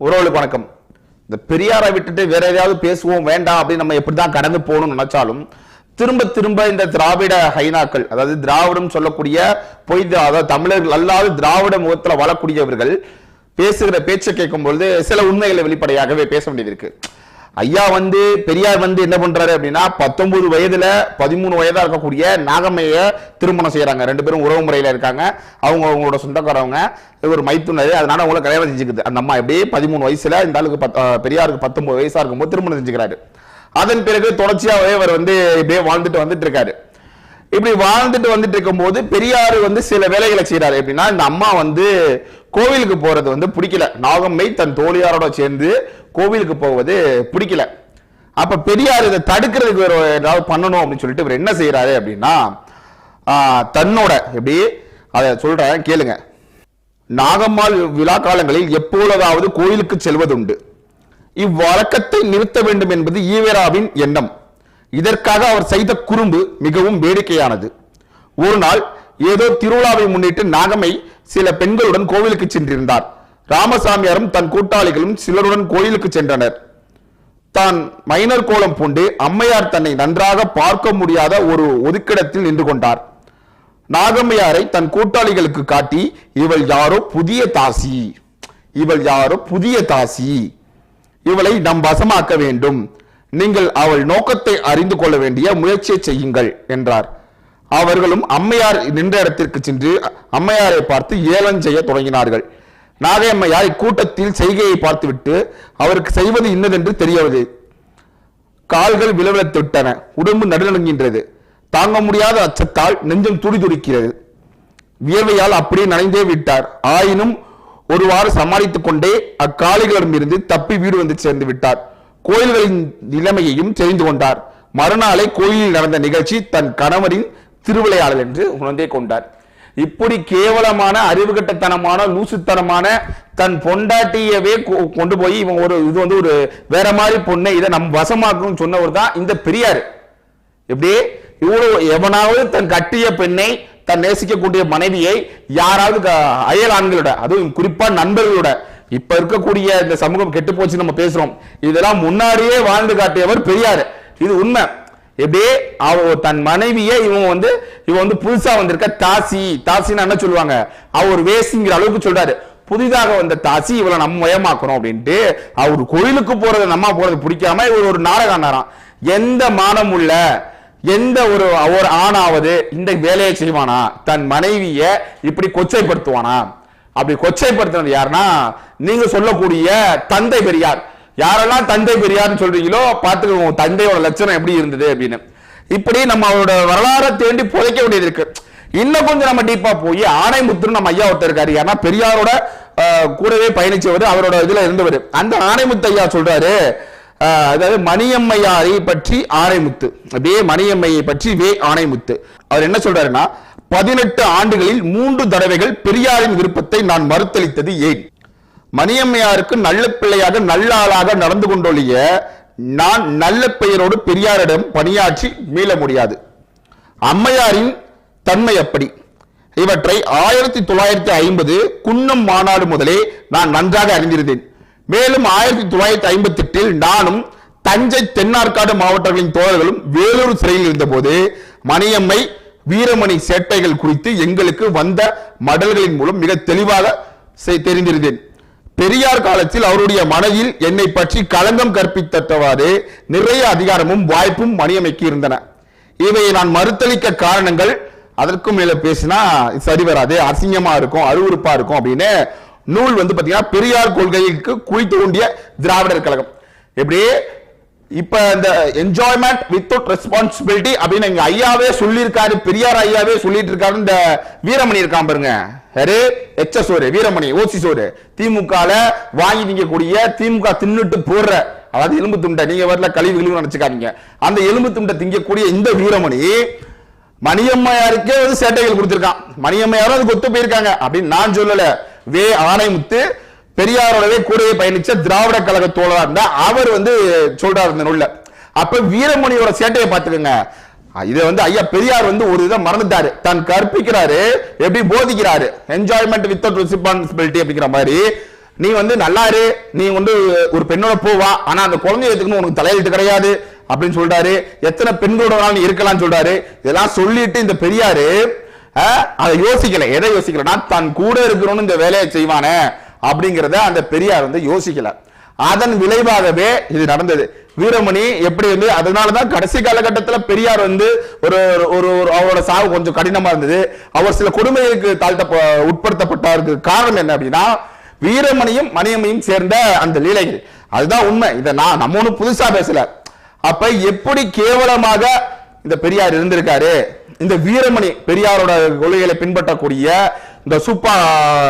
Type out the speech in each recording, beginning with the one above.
உறவுகளுக்கு வணக்கம். இந்த பெரியாரை விட்டுட்டு வேற எதையாவது பேசுவோம் வேண்டாம் அப்படின்னு நம்ம எப்படிதான் கடந்து போகணும்னு நினைச்சாலும் திரும்ப திரும்ப இந்த திராவிட ஹைனாக்கள் அதாவது திராவிடம் சொல்லக்கூடிய பொய் அதாவது தமிழர்கள் அல்லாது திராவிட முகத்துல வாழக்கூடியவர்கள் பேசுகிற பேச்சை கேட்கும் பொழுது சில உண்மைகளை வெளிப்படையாகவே பேச வேண்டியது இருக்கு. ஐயா வந்து பெரியார் வந்து என்ன பண்றாரு அப்படின்னா பத்தொன்பது வயதுல பதிமூணு வயதா இருக்கக்கூடிய நாகம்மைய திருமணம் செய்யறாங்க. ரெண்டு பேரும் உறவு முறையில இருக்காங்க. அவங்க அவங்களோட சொந்தக்காரவங்க. இவர் மைத்துனர். அதனால அவங்கள கல்யாணம் செஞ்சுக்குது. அந்த அம்மா எப்படி பதிமூணு வயசுல இந்த ஆளுக்கு பத்- பெரியாருக்கு பத்தொன்பது வயசா இருக்கும்போது திருமணம் செஞ்சுக்கிறாரு. அதன் பிறகு தொடர்ச்சியாகவே அவர் வந்து இப்படியே வாழ்ந்துட்டு வந்துட்டு இருக்காரு. இப்படி வாழ்ந்துட்டு வந்துட்டு இருக்கும்போது பெரியார் வந்து சில வேலைகளை செய்யறாரு எப்படின்னா இந்த அம்மா வந்து கோவிலுக்கு போறது வந்து பிடிக்கல. நாகம்மை தன் தோழியாரோட சேர்ந்து கோவிலுக்கு போவது பிடிக்கல. அப்ப பெரியார் இதை தடுக்கிறதுக்கு வேற ஏதாவது பண்ணணும் அப்படின்னு சொல்லிட்டு இவர் என்ன செய்யறாரு அப்படின்னா ஆஹ், தன்னோட எப்படி அதை சொல்றேன் கேளுங்க. நாகம்மாள் விழா காலங்களில் எப்பொழுதாவது கோயிலுக்கு செல்வதுண்டு. இவ்வழக்கத்தை நிறுத்த வேண்டும் என்பது ஈவேராவின் எண்ணம். இதற்காக அவர் செய்த குறும்பு மிகவும் வேடிக்கையானது. ஒரு நாள் ஏதோ திருவிழாவை முன்னிட்டு நாகம்மை சில பெண்களுடன் கோவிலுக்கு சென்றிருந்தார். ராமசாமியாரும் தன் கூட்டாளிகளும் சிலருடன் கோயிலுக்கு சென்றனர். தான் மைனர் கோலம் பூண்டு அம்மையார் தன்னை நன்றாக பார்க்க முடியாத ஒரு ஒதுக்கிடத்தில் நின்று கொண்டார். நாகம்மையாரை தன் கூட்டாளிகளுக்கு காட்டி இவள் யாரோ புதிய தாசி. இவள் யாரோ புதிய தாசி. இவளை நம் வசமாக்க வேண்டும். நீங்கள் அவள் நோக்கத்தை அறிந்து கொள்ள வேண்டிய முயற்சியை செய்யுங்கள் என்றார். அவர்களும் அம்மையார் நின்ற இடத்திற்கு சென்று அம்மையாரை பார்த்து ஏலம் செய்ய தொடங்கினார்கள். நாகையம்மையார் இக்கூட்டத்தில் செய்கையை பார்த்துவிட்டு அவருக்கு செய்வது இன்னதென்று தெரியவில்லை கால்கள் விளவிழத்து விட்டன உடம்பு நடுநடுங்கின்றது தாங்க முடியாத அச்சத்தால் நெஞ்சம் துடிதுடிக்கிறது வியர்வையால் அப்படியே நனைந்தே விட்டார். ஆயினும் ஒருவாறு சமாளித்துக் கொண்டே அக்காளிகளிடமிருந்து தப்பி வீடு வந்து சேர்ந்து விட்டார். கோயில்களின் நிலைமையையும் தெரிந்து கொண்டார். மறுநாளை கோயிலில் நடந்த நிகழ்ச்சி தன் கணவரின் திருவிளையாடல் என்று உணர்ந்தே கொண்டார். இப்படி கேவலமான அறிவுகட்டத்தனமான லூசுத்தனமான தன் பொண்டாட்டியவே கொ- கொண்டு போய் இவன் ஒரு இது வந்து ஒரு வேற மாதிரி பொண்ணை இதை நம் வசமாக்கணும்னு சொன்னவர் தான் இந்த பெரியார். எப்படி? இவ்வளவு எவனாவது தன் கட்டிய பெண்ணை தன் நேசிக்கக்கூடிய மனைவியை யாராவது க- அயல் ஆண்களோட அதுவும் குறிப்பா நண்பர்களோட இப்ப இருக்கக்கூடிய இந்த சமூகம் கெட்டு போச்சு நம்ம பேசுறோம். இதெல்லாம் முன்னாடியே வாழ்ந்து காட்டியவர் பெரியார். இது உண்மை. எப்படி? அவ தன் மனைவியை இவன் வந்து இவன் வந்து புதுசா வந்திருக்க தாசி. தாசின்னு என்ன சொல்லுவாங்க? அவர் வேசிங்கிற அளவுக்கு சொல்றாரு. புதிதாக வந்த தாசி இவளை நம்ம மயமாக்கணும் அப்படின்ட்டு அவர் கோயிலுக்கு போறது நம்ம போறது பிடிக்காம இவர் ஒரு நாடகம் எந்த மானம் உள்ள எந்த ஒரு ஒரு ஆணாவது இந்த வேலையை செய்வானா? தன் மனைவிய இப்படி கொச்சைப்படுத்துவானா? அப்படி கொச்சைப்படுத்துறது யாருன்னா நீங்க சொல்லக்கூடிய தந்தை பெரியார். யாரெல்லாம் தந்தை பெரியார்னு சொல்றீங்களோ பார்த்துக்கோங்க உங்க தந்தையோட லட்சணம் எப்படி இருந்தது அப்படின்னு. இப்படி நம்ம அவரோட வரலாறை தேண்டி புதைக்க வேண்டியது இருக்கு. இன்னும் கொஞ்சம் நம்ம டீப்பா போய் ஆணைமுத்துன்னு நம்ம ஐயா ஒருத்தர் இருக்காரு. ஏன்னா பெரியாரோட கூடவே பயணிச்சவர் அவரோட இதுல இருந்தவர். அந்த ஆணைமுத்து ஐயா சொல்றாரு அதாவது மணியம்மையாரை பற்றி ஆணைமுத்து அப்படியே மணியம்மையை பற்றி வே ஆணைமுத்து அவர் என்ன சொல்றாருன்னா பதினெட்டு ஆண்டுகளில் மூன்று தடவைகள் பெரியாரின் விருப்பத்தை நான் மறுத்தளித்தது ஏன்? மணியம்மையாருக்கு நல்ல பிள்ளையாக நல்ல ஆளாக நடந்து கொண்டொழிய நான் நல்ல பெயரோடு பெரியாரிடம் பணியாற்றி மீள முடியாது. அம்மையாரின் தன்மை அப்படி. இவற்றை ஆயிரத்தி தொள்ளாயிரத்தி ஐம்பது குன்னம் மாநாடு முதலே நான் நன்றாக அறிந்திருந்தேன். மேலும் ஆயிரத்தி தொள்ளாயிரத்தி ஐம்பத்தி எட்டில் நானும் தஞ்சை தென்னார்காடு மாவட்டங்களின் தோழர்களும் வேலூர் சிறையில் இருந்தபோது மணியம்மை வீரமணி சேட்டைகள் குறித்து எங்களுக்கு வந்த மடல்களின் மூலம் மிக தெளிவாக தெரிந்திருந்தேன். பெரியார் காலத்தில் அவருடைய மனதில் என்னை பற்றி களங்கம் கற்பித்தவாறு நிறைய அதிகாரமும் வாய்ப்பும் மணியமைக்கி இருந்தன. இவையை நான் மறுத்தளிக்க காரணங்கள் அதற்கும் மேல பேசினா சரி வராது அசிங்கமா இருக்கும் அருவருப்பா இருக்கும் அப்படின்னு நூல் வந்து பாத்தீங்கன்னா பெரியார் கொள்கைக்கு குளித்து கொண்டிய திராவிடர் கழகம். எப்படி இப்ப இந்த என்ஜாய்மெண்ட் வித்தவுட் ரெஸ்பான்சிபிலிட்டி அப்படின்னு எங்க ஐயாவே சொல்லியிருக்காரு பெரியார் ஐயாவே சொல்லிட்டு இருக்காரு இந்த வீரமணி இருக்கான் பாருங்க. யாரு? எச்ச சோறு வீரமணி ஓசி சோறு. திமுகல வாங்கி திங்கக்கூடிய திமுக தின்னுட்டு போடுற அதாவது எலும்பு துண்டை நீங்க வரல கழிவு கழிவு நினைச்சுக்காதீங்க. அந்த எலும்பு துண்டை திங்கக்கூடிய இந்த வீரமணி மணியம்மையாருக்கே வந்து சேட்டைகள் கொடுத்திருக்கான். மணியம்மையாரும் அதுக்கு ஒத்து போயிருக்காங்க அப்படின்னு நான் சொல்லல. வே ஆணைமுத்து பெரியாரோடவே கூடவே பயணிச்ச திராவிட கழக தோழரா இருந்தா அவர் வந்து சொல்றாரு இந்த நூல்ல. அப்ப வீரமணியோட சேட்டையை பாத்துக்கோங்க இதை வந்து ஐயா பெரியார் வந்து ஒரு இதை மறந்துட்டாரு. தான் கற்பிக்கிறாரு எப்படி போதிக்கிறாரு. என்ஜாய்மெண்ட் வித்தவுட் ரெஸ்பான்சிபிலிட்டி அப்படிங்கிற மாதிரி. நீ வந்து நல்லா இரு நீ வந்து ஒரு பெண்ணோட போவா ஆனா அந்த குழந்தைய எடுத்துக்கணும் உனக்கு தலையெழுத்து கிடையாது அப்படின்னு சொல்றாரு. எத்தனை பெண்களோட வேணாலும் இருக்கலாம்னு சொல்றாரு. இதெல்லாம் சொல்லிட்டு இந்த பெரியாரு அதை யோசிக்கல. எதை யோசிக்கலன்னா தான் கூட இருக்கணும்னு இந்த வேலையை செய்வானே. அப்படிங்கிறத அந்த பெரியார் வந்து யோசிக்கல. அதன் விளைவாகவே இது நடந்தது. வீரமணி எப்படி வந்து அதனாலதான் கடைசி காலகட்டத்தில் பெரியார் வந்து ஒரு ஒரு ஒரு அவரோட சாவு கொஞ்சம் கடினமா இருந்தது. அவர் சில கொடுமைகளுக்கு தாழ்த்த உட்படுத்தப்பட்டாருக்கு காரணம் என்ன அப்படின்னா வீரமணியும் மணியமையும் சேர்ந்த அந்த லீலைகள். அதுதான் உண்மை. இதை நான் நம்ம ஒன்றும் புதுசா பேசல. அப்ப எப்படி கேவலமாக இந்த பெரியார் இருந்திருக்காரு? இந்த வீரமணி பெரியாரோட கொள்கைகளை பின்பற்றக்கூடிய இந்த சூப்பா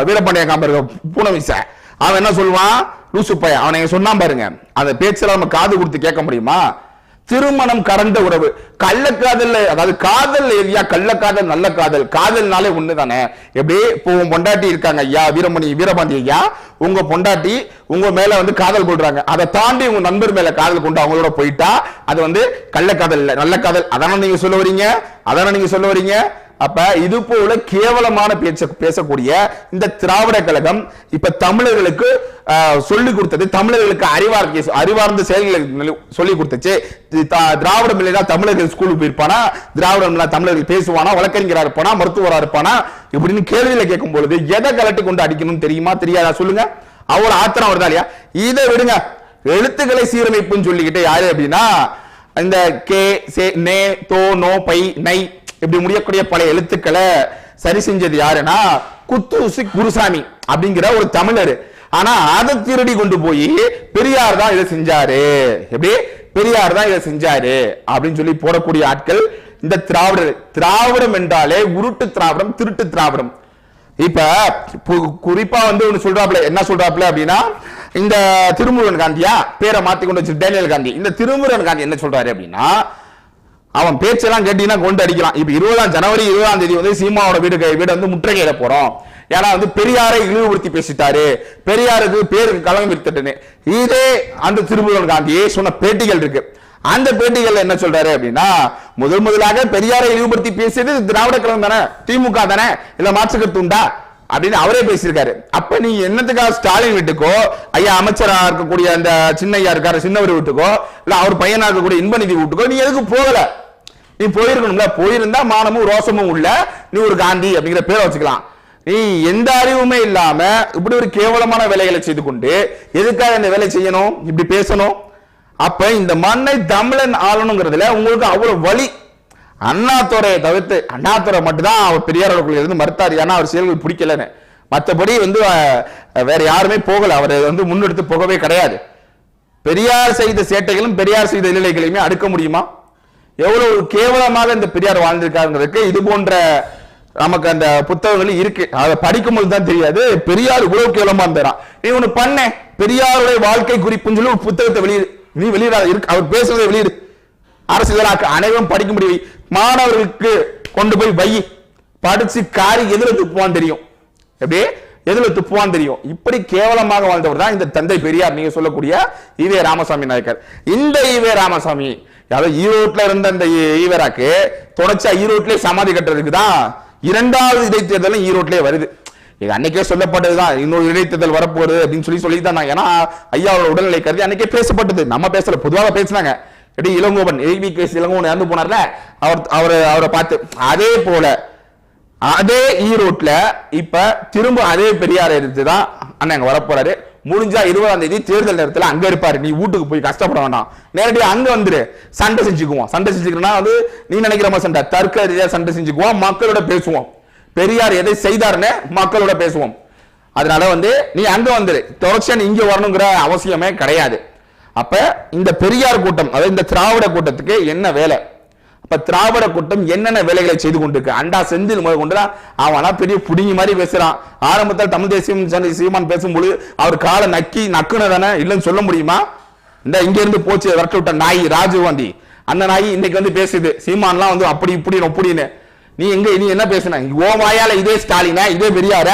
வீரபாண்டிய காம்பர் பூனவிச அவன் என்ன சொல்லுவான்? லூசு பையன். அவனை சொன்னான் பாருங்க. அந்த பேச்சில் நம்ம காது கொடுத்து கேட்க முடியுமா? திருமணம் கடந்த உறவு. கள்ளக்காதல் அதாவது காதல் ஏரியா கள்ளக்காதல் நல்ல காதல். காதல்னாலே ஒண்ணுதானே? எப்படி? இப்போ உன் பொண்டாட்டி இருக்காங்க ஐயா வீரமணி வீரபாண்டி ஐயா. உங்க பொண்டாட்டி உங்க மேல வந்து காதல் கொள்றாங்க. அதை தாண்டி உங்க நண்பர் மேல காதல் கொண்டு அவங்களோட போயிட்டா அது வந்து கள்ளக்காதல் இல்ல. நல்ல காதல். அதானே நீங்க சொல்ல வரீங்க? அதானே நீங்க சொல்ல வரீங்க? அப்ப இது போல கேவலமான பேச்ச பேசக்கூடிய இந்த திராவிட கழகம் இப்ப தமிழர்களுக்கு ஆஹ், சொல்லிக் கொடுத்தது தமிழர்களுக்கு அறிவார்ந்த அறிவார்ந்த செயல்களை சொல்லிக் கொடுத்துச்சு. தா- திராவிடம் இல்லைனா தமிழர்கள் ஸ்கூலுக்கு போயிருப்பானா? திராவிடம் இல்ல தமிழர்கள் பேசுவானா? வழக்கறிஞரா இருப்பானா? மருத்துவரா இருப்பானா? இப்படின்னு கேள்வியில கேட்கும் பொழுது எதை கலட்டி கொண்டு அடிக்கணும்னு தெரியுமா? தெரியாதா? சொல்லுங்க. அவர் ஆத்திரம் வருதா இல்லையா? இதை விடுங்க. எழுத்துக்களை சீரமைப்புன்னு சொல்லிக்கிட்டு யாரு அப்படின்னா இந்த கே சே நே தோ நோ பை நை இப்படி முடியக்கூடிய பல எழுத்துக்களை சரி செஞ்சது யாருன்னா குத்தூசி குருசாமி அப்படிங்கிற ஒரு தமிழர். ஆனா அதை திருடி கொண்டு போய் பெரியார் தான் இதை செஞ்சாரு. எப்படி? பெரியார் தான் இதை செஞ்சாரு அப்படின்னு சொல்லி போடக்கூடிய ஆட்கள் இந்த திராவிடர். திராவிடம் என்றாலே உருட்டு திராவிடம் திருட்டு திராவிடம். இப்ப குறிப்பா வந்து ஒண்ணு சொல்றாப்ல என்ன சொல்றாப்ல அப்படின்னா இந்த திருமுருகன் காந்தியா பேரை மாத்தி கொண்டு வச்சு டேனியல் காந்தி. இந்த திருமுருகன் காந்தி என்ன சொல்றாரு அப்படின்னா அவன் பேச்செல்லாம் கேட்டீங்கன்னா கொண்டு அடிக்கலாம். இப்ப இருபதாம் ஜனவரி இருபதாம் தேதி வந்து சீமாவோட வீடு வீடு வந்து முற்றுகையிட போறோம். ஏன்னா வந்து பெரியாரை இழிவுபடுத்தி பேசிட்டாரு. பெரியாருக்கு பேருக்கு கலகம் வித்துட்டுன்னு இதே அந்த திருமுருகன் காந்தியே சொன்ன பேட்டிகள் இருக்கு. அந்த பேட்டிகள் என்ன சொல்றாரு அப்படின்னா முதல் முதலாக பெரியாரை இழிவுபடுத்தி பேசியது திராவிட கழகம் தானே? திமுக தானே? இல்ல மாற்றுக்கருத்து உண்டா? அப்படின்னு அவரே பேசியிருக்காரு. அப்ப நீ என்னத்துக்காக ஸ்டாலின் வீட்டுக்கோ ஐயா அமைச்சரா இருக்கக்கூடிய அந்த சின்னையா இருக்காரு சின்னவர் வீட்டுக்கோ இல்ல அவர் பையனா இருக்கக்கூடிய இன்பநிதி வீட்டுக்கோ நீ எதுக்கு போகல. நீ போயிருக்கணும்ல போயிருந்தா மானமும் ரோசமும் உள்ள நீ ஒரு காந்தி அப்படிங்கிற பேரை வச்சுக்கலாம். நீ எந்த அறிவுமே இல்லாம இப்படி ஒரு கேவலமான வேலைகளை செய்து கொண்டு எதுக்காக இந்த வேலை செய்யணும்? இப்படி பேசணும். அப்ப இந்த மண்ணை தமிழன் ஆளணுங்கிறதுல உங்களுக்கு அவ்வளவு வலி. அண்ணாத்துறையை தவிர்த்து அண்ணாத்துறை மட்டும்தான் அவர் பெரியார் கொள்கையில இருந்து மறுத்தார். ஏன்னா அவர் செயல்கள் பிடிக்கலன்னு. மற்றபடி வந்து வேற யாருமே போகல. அவர் வந்து முன்னெடுத்து போகவே கிடையாது. பெரியார் செய்த சேட்டைகளும் பெரியார் செய்த இலைகளையுமே அடுக்க முடியுமா? எவ்வளவு கேவலமாக இந்த பெரியார் வாழ்ந்திருக்காருங்கிறதுக்கு இது போன்ற நமக்கு அந்த புத்தகங்கள் இருக்கு. அதை படிக்கும்போது தான் தெரியாது. பெரியார் இவ்வளவு கேவலமா இருந்தாராம். நீ ஒண்ணு பண்ண. பெரியாருடைய வாழ்க்கை குறிப்புன்னு சொல்லி ஒரு புத்தகத்தை வெளியிடு. நீ வெளியிடாத இருக்கு. அவர் பேசுறதை வெளியிடு. அரசியலாக்க அனைவரும் படிக்க முடியும். மாணவர்களுக்கு கொண்டு போய் வை. படிச்சு காரி எதுல துப்புவான்னு தெரியும். எப்படி? எதுல துப்புவான்னு தெரியும். இப்படி கேவலமாக வாழ்ந்தவர் தான் இந்த தந்தை பெரியார். நீங்க சொல்லக்கூடிய ஈவே ராமசாமி நாயக்கர். இந்த ஈவே ராமசாமி அதாவது ஈரோட்ல இருந்த அந்த ஈவராக்கு ஈவேராக்கு தொடர்ச்சியா ஈரோட்லயே சமாதி கட்டுறதுக்கு தான் இரண்டாவது இடைத்தேர்தலும் ஈரோட்லயே வருது. இது அன்னைக்கே சொல்லப்பட்டதுதான். இன்னொரு இடைத்தேர்தல் வரப்போகுது அப்படின்னு சொல்லி சொல்லி தான் ஏன்னா ஐயாவோட உடல்நிலை கருதி அன்னைக்கே பேசப்பட்டது. நம்ம பேசல பொதுவாக பேசினாங்க. எப்படி இளங்கோவன் ஏவி கேஸ் இளங்கோவன் இறந்து போனார்ல? அவர் அவர் அவரை பார்த்து அதே போல அதே ஈரோட்ல இப்ப திரும்ப அதே பெரியார் எடுத்து தான் அண்ணன் அங்க வரப்போறாரு. முடிஞ்சா இருபதாம் தேதி தேர்தல் நேரத்தில் அங்க இருப்பாரு. நீ வீட்டுக்கு போய் கஷ்டப்பட வேண்டாம். நேரடியாக அங்க வந்துரு. சண்டை செஞ்சுக்குவோம். சண்டை செஞ்சுக்கிறோம்னா அது நீ நினைக்கிற மாதிரி சண்டை. தர்க்க ரீதியாக சண்டை செஞ்சுக்குவோம். மக்களோட பேசுவோம். பெரியார் எதை செய்தாருன்னு மக்களோட பேசுவோம். அதனால வந்து நீ அங்க வந்துரு. தொடர்ச்சியா இங்கே இங்க வரணுங்கிற அவசியமே கிடையாது. அப்ப இந்த பெரியார் கூட்டம் அதாவது இந்த திராவிட கூட்டத்துக்கு என்ன வேலை? இப்ப திராவிட கூட்டம் என்னென்ன வேலைகளை செய்து கொண்டிருக்கு? அண்டா செந்தில் முதல் கொண்டு அவனா பெரிய புடிங்கி மாதிரி பேசுறான். ஆரம்பத்தில் தமிழ் தேசியம் சீமான் பேசும்பொழுது அவர் காலை நக்கி நக்குன தானே இல்லைன்னு சொல்ல முடியுமா? இந்த இங்க இருந்து போச்சு விரட்டு விட்ட நாய் ராஜீவ் காந்தி அந்த நாய் இன்னைக்கு வந்து பேசுது சீமான்லாம் வந்து அப்படி இப்படி அப்படின்னு நீ எங்க நீ என்ன பேசுன? ஓ வாயால இதே ஸ்டாலினா இதே பெரியார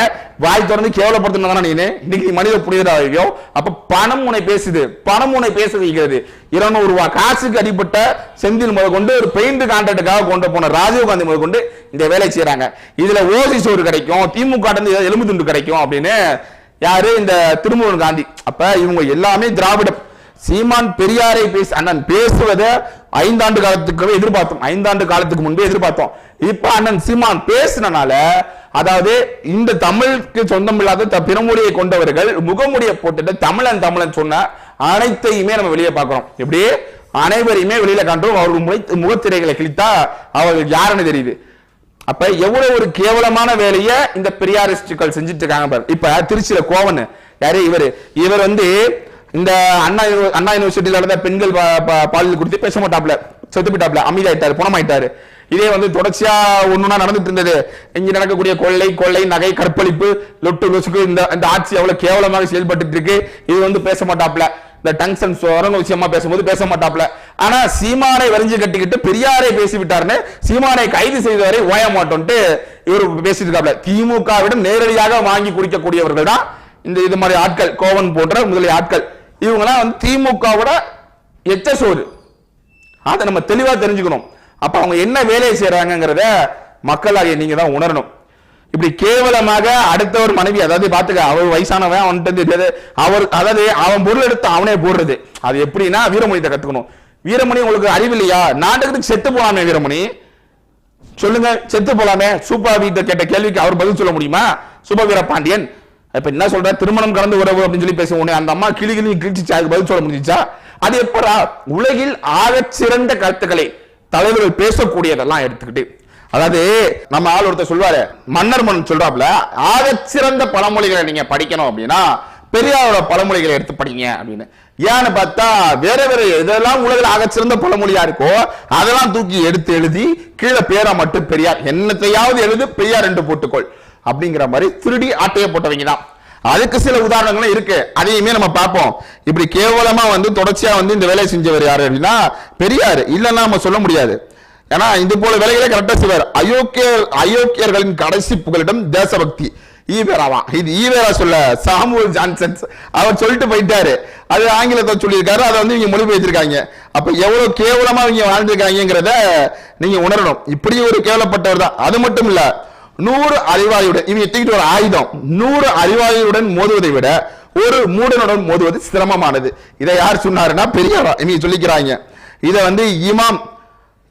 வாய் திறந்து கேவலப்படுத்தினா நீ இன்னைக்கு மனித புனிதராகியோ அப்ப பணம் உன்னை பேசுது. பணம் உன்னை பேச வைக்கிறது இருநூறு ரூபாய் காசுக்கு அடிப்பட்ட செந்தில் முதல் கொண்டு ஒரு பெயிண்ட் கான்ட்ராக்டுக்காக கொண்டு போன ராஜீவ் காந்தி முதல் கொண்டு இந்த வேலை செய்யறாங்க இதுல ஓசி சோறு கிடைக்கும் திமுக எலும்பு துண்டு கிடைக்கும் அப்படின்னு யாரு? இந்த திருமுருகன் காந்தி. அப்ப இவங்க எல்லாமே திராவிடம் சீமான் பெரியாரை பேச அண்ணன் பேசுவதை ஐந்தாண்டு காலத்துக்கு எதிர்பார்த்தோம். ஐந்தாண்டு காலத்துக்கு முன்பே எதிர்பார்த்தோம். இப்ப அண்ணன் சீமான் பேசினால அதாவது இந்த தமிழுக்கு சொந்தம் இல்லாத த- பிறமொழியை கொண்டவர்கள் முகமுடியை போட்டுட்டு தமிழன் தமிழன் சொன்ன அனைத்தையுமே நம்ம வெளியே பார்க்கிறோம். எப்படி? அனைவரையுமே வெளியில காண்றோம். அவர்கள் முறை முகத்திரைகளை கிழித்தா அவர்கள் யாருன்னு தெரியுது. அப்ப எவ்வளவு ஒரு கேவலமான வேலையை இந்த பெரியாரிஸ்டுகள் செஞ்சுட்டு இருக்காங்க பாரு. இப்ப திருச்சியில கோவன். யாரு? இவர். இவர் வந்து இந்த அண்ணா அண்ணா யூனிவர்சிட்டியில நடந்த பெண்கள் பாலியல் குறித்து பேச மாட்டாப்ல செத்து போயிட்டாப்ல அமைதியாயிட்டாரு புணமாயிட்டாரு. இதே வந்து தொடர்ச்சியா ஒண்ணுனா நடந்துட்டு இருந்தது. இங்க நடக்கக்கூடிய கொள்ளை கொள்ளை நகை கற்பழிப்பு லொட்டு லொசுக்கு இந்த இந்த ஆட்சி அவ்வளவு கேவலமாக செயல்பட்டு இருக்கு. இது வந்து பேச மாட்டாப்ல இந்த டங்ஷன் சோரன் விஷயமா பேசும்போது பேச மாட்டாப்ல ஆனா சீமானை வரிஞ்சு கட்டிக்கிட்டு பெரியாரை பேசிவிட்டாருன்னு சீமானை கைது செய்தவரை ஓய மாட்டோம்ட்டு இவர் பேசிட்டு திமுகவிடம் நேரடியாக வாங்கி குடிக்கக்கூடியவர்கள் தான் இந்த இது மாதிரி ஆட்கள் கோவன் போன்ற முதலிய ஆட்கள். இவங்கெல்லாம் வந்து திமுகவோட எச்ச சோறு அதை நம்ம தெளிவா தெரிஞ்சுக்கணும். அப்ப அவங்க என்ன வேலையை செய்யறாங்கிறத மக்களாகிய நீங்க தான் உணரணும். இப்படி கேவலமாக அடுத்தவர் மனைவி அதாவது பாத்துக்க அவர் வயசானவன் அவன்கிட்ட தெரியாது. அவர் அதாவது அவன் பொருள் எடுத்து அவனே போடுறது. அது எப்படின்னா வீரமணியத்தை கத்துக்கணும். வீரமணி உங்களுக்கு அறிவு இல்லையா? நாட்டுக்கு செத்து போலாமே வீரமணி. சொல்லுங்க செத்து போலாமே. சூப்பா வீட்டை கேட்ட கேள்விக்கு அவர் பதில் சொல்ல முடியுமா? சுபவீர பாண்டியன் இப்ப என்ன சொல்ற? திருமணம் கலந்து உறவு அப்படின்னு சொல்லி பேச உடனே அந்த அம்மா கிளி கிளி கிழிச்சிச்சா? அதுக்கு பதில் சொல்ல முடிஞ்சிச்சா? அது எப்படா? உலகில் ஆகச் சிறந்த கருத்துக்களை. தலைவர்கள் பேசக்கூடியதெல்லாம் எடுத்துக்கிட்டு அதாவது நம்ம ஆள் ஒருத்தர் சொல்வாரு மன்னர் மன்னன் சொல்றாப்ல ஆக சிறந்த பழமொழிகளை நீங்க படிக்கணும் அப்படின்னா பெரியாரோட பழமொழிகளை எடுத்து படிங்க அப்படின்னு. ஏன்னு பார்த்தா வேற வேற எதெல்லாம் உலகில் ஆகச்சிறந்த பழமொழியா இருக்கோ அதெல்லாம் தூக்கி எடுத்து எழுதி கீழே பேரா மட்டும் பெரியார் என்னத்தையாவது எழுது பெரியார் என்று போட்டுக்கொள் அப்படிங்கிற மாதிரி திருடி ஆட்டையை போட்டவங்க தான் அதுக்கு சில உதாரணங்களும் இருக்கு. அதையுமே நம்ம பார்ப்போம். இப்படி கேவலமா வந்து தொடர்ச்சியா வந்து இந்த வேலையை செஞ்சவர் யாரு அப்படின்னா பெரியார். இல்லைன்னா நம்ம சொல்ல முடியாது. ஏன்னா இது போல வேலைகளை கரெக்டா செய்வார். அயோக்கிய அயோக்கியர்களின் கடைசி புகலிடம் தேசபக்தி. ஈவேராவா? இது ஈவேரா சொல்ல சாமுவல் ஜான்சன். அவர் சொல்லிட்டு போயிட்டாரு. அது ஆங்கிலத்தை சொல்லியிருக்காரு. அதை வந்து இவங்க மொழிபெயர்த்திருக்காங்க. அப்ப எவ்வளவு கேவலமா இவங்க வாழ்ந்திருக்காங்கிறத நீங்க உணரணும். இப்படி ஒரு கேவலப்பட்டவர் தான். அது மட்டும் இல்லை நூறு அறிவாளியுடன் இவங்க தூக்கிட்டு ஒரு ஆயுதம் நூறு அறிவாளியுடன் மோதுவதை விட ஒரு மூடனுடன் மோதுவது சிரமமானது. இதை யார் சொன்னாருன்னா பெரியாரா இவங்க சொல்லிக்கிறாங்க. இதை வந்து இமாம்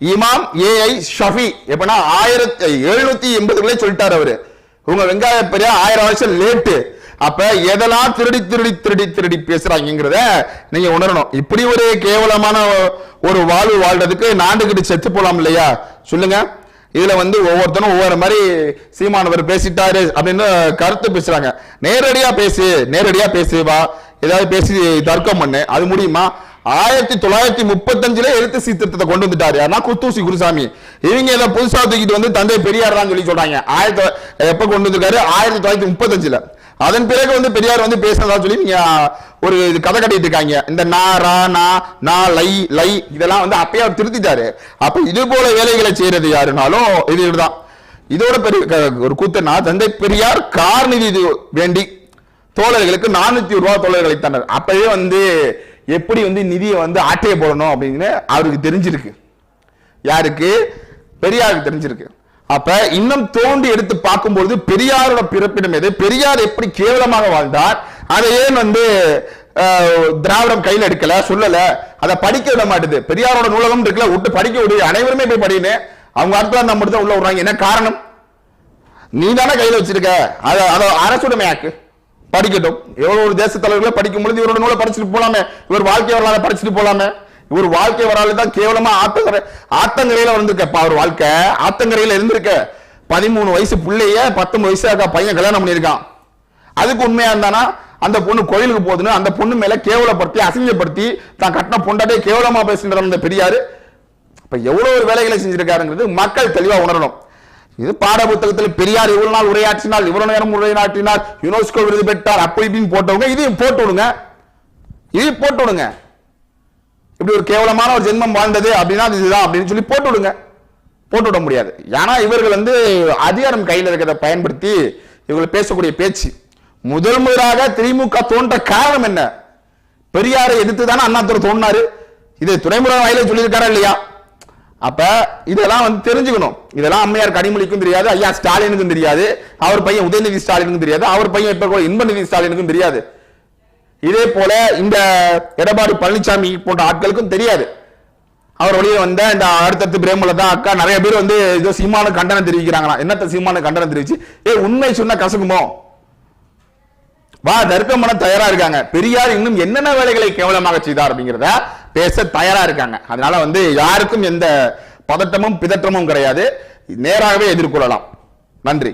இமாம் ஏஐ ஷஃபி எப்படின்னா ஆயிரத்தி எழுநூத்தி எண்பதுகளே சொல்லிட்டார் அவரு. உங்க வெங்காய பெரியா ஆயிரம் வருஷம் லேட்டு. அப்ப எதெல்லாம் திருடி திருடி திருடி திருடி பேசுறாங்கிறத நீங்க உணரணும். இப்படி ஒரு கேவலமான ஒரு வாழ்வு வாழ்றதுக்கு நாண்டுகிட்டு செத்து போலாம் இல்லையா? சொல்லுங்க. இதுல வந்து ஒவ்வொருத்தனும் ஒவ்வொரு மாதிரி சீமானவர் பேசிட்டாரு அப்படின்னு கருத்து பேசுறாங்க. நேரடியா பேசு நேரடியா பேசுவா ஏதாவது பேசி தர்க்கம் பண்ணு. அது முடியுமா? ஆயிரத்தி தொள்ளாயிரத்தி முப்பத்தஞ்சுல எழுத்து சீர்திருத்தத்தை கொண்டு வந்துட்டாரு. யாருன்னா குத்தூசி குருசாமி. இவங்க இதை புதுசா தூக்கிட்டு வந்து தந்தை பெரியார் சொல்லி சொல்றாங்க. ஆயிரத்தி எப்ப கொண்டு வந்திருக்காரு? ஆயிரத்தி தொள்ளாயிரத்தி முப்பத்தஞ்சுல. அதன் பிறகு வந்து பெரியார் வந்து பேசுனதா சொல்லி நீங்க ஒரு இது கதை கட்டிட்டு இருக்காங்க. இந்த நா ரா நா நா லை லை இதெல்லாம் வந்து அப்பயே அவர் திருத்திட்டாரு. அப்ப இது போல வேலைகளை செய்யறது யாருனாலும் இது இதுதான். இதோட பெரிய க- ஒரு கூத்தனா தந்தை பெரியார் கார் நிதி இது வேண்டி தோழர்களுக்கு நானூத்தி ரூபா தோழர்களை தந்தார் அப்பவே வந்து எப்படி வந்து நிதியை வந்து ஆட்டையை போடணும் அப்படின்னு அவருக்கு தெரிஞ்சிருக்கு. யாருக்கு? பெரியாருக்கு தெரிஞ்சிருக்கு. அப்ப இன்னும் தோண்டி எடுத்து பார்க்கும்பொழுது பெரியாரோட பிறப்பிடம் எது? பெரியார் எப்படி கேவலமாக வாழ்ந்தார்? அதை ஏன் வந்து திராவிடம் கையில் எடுக்கல? சொல்லல. அதை படிக்க விட மாட்டுது. பெரியாரோட நூலகம் இருக்குல்ல விட்டு படிக்க விடு. அனைவருமே போய் படின்னு. அவங்க அடுத்த நம்ம தான் உள்ள விடுறாங்க. என்ன காரணம்? நீ தானே கையில் வச்சிருக்க. அதை அதை அரசுடைமையாக்கு படிக்கட்டும். எவ்வளவு ஒரு தேச தலைவர்களை படிக்கும் பொழுது இவரோட நூலை படிச்சுட்டு போலாமே. இவர் வாழ்க்கை வரலாறு படிச்சுட்டு போலாமே. இவர் வாழ்க்கை வரால தான் கேவலமா ஆத்தங்கரை ஆத்தங்கரையில வந்திருக்கப்பா அவர் வாழ்க்கை. ஆத்தங்கரையில இருந்திருக்க பதிமூணு வயசு பிள்ளைய பத்தொன்பது வயசு இருக்கா பையன் கல்யாணம் பண்ணியிருக்கான். அதுக்கு உண்மையா இருந்தானா அந்த பொண்ணு கோயிலுக்கு போகுதுன்னு அந்த பொண்ணு மேல கேவலப்படுத்தி அசிங்கப்படுத்தி தான் கட்டின பொண்டாட்டே கேவலமா பேசுகிற அந்த பெரியாரு. இப்ப எவ்வளவு ஒரு வேலைகளை செஞ்சிருக்காருங்கிறது மக்கள் தெளிவா உணரணும். இது பாட புத்தகத்தில் பெரியார் இவ்வளவு நாள் உரையாற்றினால் இவ்வளவு நேரம் உரையாற்றினார் யுனெஸ்கோ விருது பெற்றார் அப்படி இப்படின்னு போட்டவங்க இதையும் போட்டு விடுங்க இதையும் போட்டு விடுங்க இப்படி ஒரு கேவலமான ஒரு ஜென்மம் வாழ்ந்தது அப்படின்னா இதுதான் அப்படின்னு சொல்லி போட்டு விடுங்க. போட்டு விட முடியாது. ஏன்னா இவர்கள் வந்து அதிகாரம் கையில் இருக்கிறத பயன்படுத்தி இவர்கள் பேசக்கூடிய பேச்சு. முதல் முதலாக திமுக தோன்ற காரணம் என்ன? பெரியாரை எதிர்த்து தானே அண்ணாதுரை தோணினாரு இது துறைமுறை வாயில சொல்லியிருக்காரா இல்லையா? அப்ப இதெல்லாம் வந்து தெரிஞ்சுக்கணும். இதெல்லாம் அம்மையார் கனிமொழிக்கும் தெரியாது ஐயா ஸ்டாலினுக்கும் தெரியாது அவர் பையன் உதயநிதி ஸ்டாலினுக்கும் தெரியாது அவர் பையன் இப்ப கூட இன்பநிதி ஸ்டாலினுக்கும் தெரியாது. இதே போல இந்த எடப்பாடி பழனிசாமி போன்ற ஆட்களுக்கும் தெரியாது. அவர் வழியே வந்த இந்த அடுத்தடுத்து தான் அக்கா நிறைய பேர் வந்து ஏதோ சீமான கண்டனம் தெரிவிக்கிறாங்களா? என்னத்த சீமான கண்டனம் தெரிவிச்சு? ஏ உண்மை சொன்னா கசக்குமோ? வா தர்க்கம் பண்ண தயாரா இருக்காங்க. பெரியார் இன்னும் என்னென்ன வேலைகளை கேவலமாக செய்தார் அப்படிங்கிறத பேச தயாரா இருக்காங்க. அதனால வந்து யாருக்கும் எந்த பதட்டமும் பிதற்றமும் கிடையாது. நேராகவே எதிர்கொள்ளலாம். நன்றி.